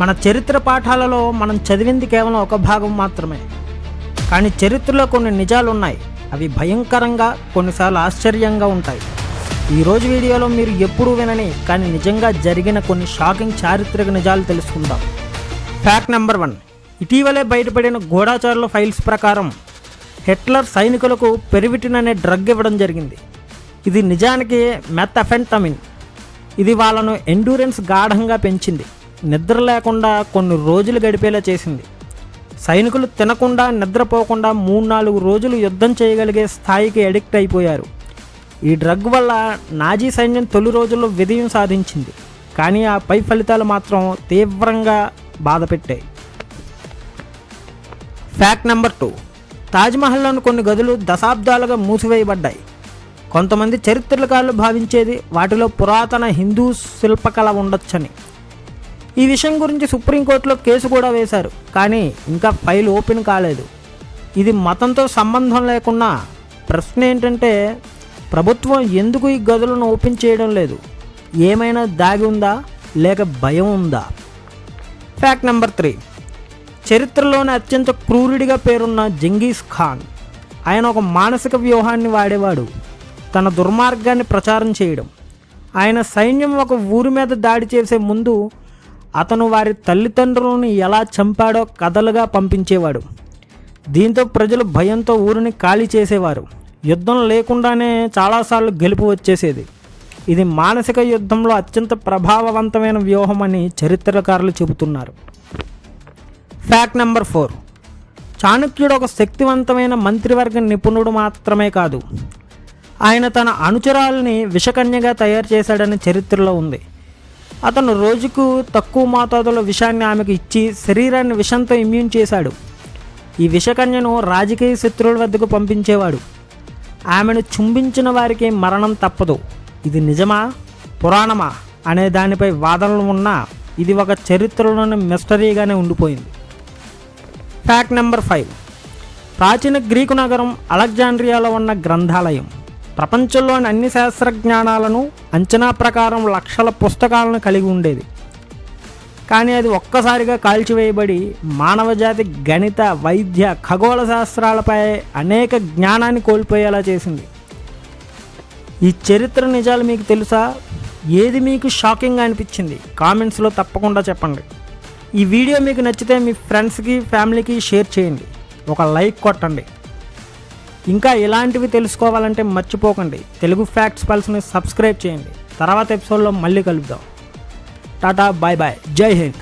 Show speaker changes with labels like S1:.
S1: మన చరిత్ర పాఠాలలో మనం చదివింది కేవలం ఒక భాగం మాత్రమే. కానీ చరిత్రలో కొన్ని నిజాలు ఉన్నాయి అవి భయంకరంగా కొన్నిసార్లు ఆశ్చర్యంగా ఉంటాయి. ఈరోజు వీడియోలో మీరు ఎప్పుడూ వినని కానీ నిజంగా జరిగిన కొన్ని షాకింగ్ చారిత్రక నిజాలు తెలుసుకుందాం. ఫ్యాక్ట్ నెంబర్ వన్ ఇటీవలే బయటపడిన గూఢాచారుల ఫైల్స్ ప్రకారం హిట్లర్ సైనికులకు పెరివిటిన్ అనే డ్రగ్ ఇవ్వడం జరిగింది. ఇది నిజానికి మెథఫెంటమిన్. ఇది వాళ్ళను ఎండూరెన్స్ గాఢంగా పెంచింది. నిద్ర లేకుండా కొన్ని రోజులు గడిపేలా చేసింది. సైనికులు తినకుండా నిద్రపోకుండా మూడు నాలుగు రోజులు యుద్ధం చేయగలిగే స్థాయికి అడిక్ట్ అయిపోయారు. ఈ డ్రగ్ వల్ల నాజీ సైన్యం తొలి రోజుల్లో విజయం సాధించింది. కానీ ఆ పై ఫలితాలు మాత్రం తీవ్రంగా బాధపెట్టాయి. Fact number two. తాజ్మహల్లోని కొన్ని గదులు దశాబ్దాలుగా మూసివేయబడ్డాయి. కొంతమంది చరిత్రకారులు భావించేది వాటిలో పురాతన హిందూ శిల్పకళ ఉండొచ్చని. ఈ విషయం గురించి సుప్రీంకోర్టులో కేసు కూడా వేశారు. కానీ ఇంకా ఫైల్ ఓపెన్ కాలేదు. ఇది మతంతో సంబంధం లేకుండా ప్రశ్న ఏంటంటే ప్రభుత్వం ఎందుకు ఈ గదులను ఓపెన్ చేయడం లేదు? ఏమైనా దాగి ఉందా? లేక భయం ఉందా? Fact number three. చరిత్రలోనే అత్యంత క్రూరుడిగా పేరున్న జంగీస్ ఖాన్. ఆయన ఒక మానసిక వ్యూహాన్ని వాడేవాడు. తన దుర్మార్గాన్ని ప్రచారం చేయడం. ఆయన సైన్యం ఒక ఊరి మీద దాడి చేసే ముందు అతను వారి తల్లిదండ్రులను ఎలా చంపాడో కథలుగా పంపించేవాడు. దీంతో ప్రజలు భయంతో ఊరిని ఖాళీ చేసేవారు. యుద్ధం లేకుండానే చాలాసార్లు గెలుపు వచ్చేసేది. ఇది మానసిక యుద్ధంలో అత్యంత ప్రభావవంతమైన వ్యూహం అని చరిత్రకారులు చెబుతున్నారు. ఫ్యాక్ట్ నెంబర్ ఫోర్ చాణక్యుడు ఒక శక్తివంతమైన మంత్రివర్గ నిపుణుడు మాత్రమే కాదు. ఆయన తన అనుచరాలని విషకన్యగా తయారు చేశాడని చరిత్రలో ఉంది. అతను రోజుకు తక్కువ మోతాదులో విషాన్ని ఆమెకు ఇచ్చి శరీరాన్ని విషంతో ఇమ్యూన్ చేశాడు. ఈ విషకన్యను రాజకీయ శత్రువుల వద్దకు పంపించేవాడు. ఆమెను చుంబించిన వారికి మరణం తప్పదు. ఇది నిజమా? పురాణమా? అనే దానిపై వాదనలు ఉన్నా ఇది ఒక చరిత్రలోని మిస్టరీగానే ఉండిపోయింది. ఫ్యాక్ట్ నెంబర్ ఫైవ్ ప్రాచీన గ్రీకు నగరం అలెగ్జాండ్రియాలో ఉన్న గ్రంథాలయం. ప్రపంచంలోని అన్ని శాస్త్రజ్ఞానాలను అంచనా ప్రకారం లక్షల పుస్తకాలను కలిగి ఉండేది. కానీ అది ఒక్కసారిగా కాల్చివేయబడి మానవజాతి గణిత వైద్య ఖగోళ శాస్త్రాలపై అనేక జ్ఞానాన్ని కోల్పోయేలా చేసింది. ఈ చరిత్ర నిజాలు మీకు తెలుసా? ఏది మీకు షాకింగ్ అనిపించింది? కామెంట్స్లో తప్పకుండా చెప్పండి. ఈ వీడియో మీకు నచ్చితే మీ ఫ్రెండ్స్కి ఫ్యామిలీకి షేర్ చేయండి. ఒక లైక్ కొట్టండి. ఇంకా ఇలాంటివి తెలుసుకోవాలంటే మర్చిపోకండి. తెలుగు ఫ్యాక్ట్స్ పల్స్ని సబ్స్క్రైబ్ చేయండి. తర్వాత ఎపిసోడ్లో మళ్ళీ కలుద్దాం. Tata bye bye. Jai Hind.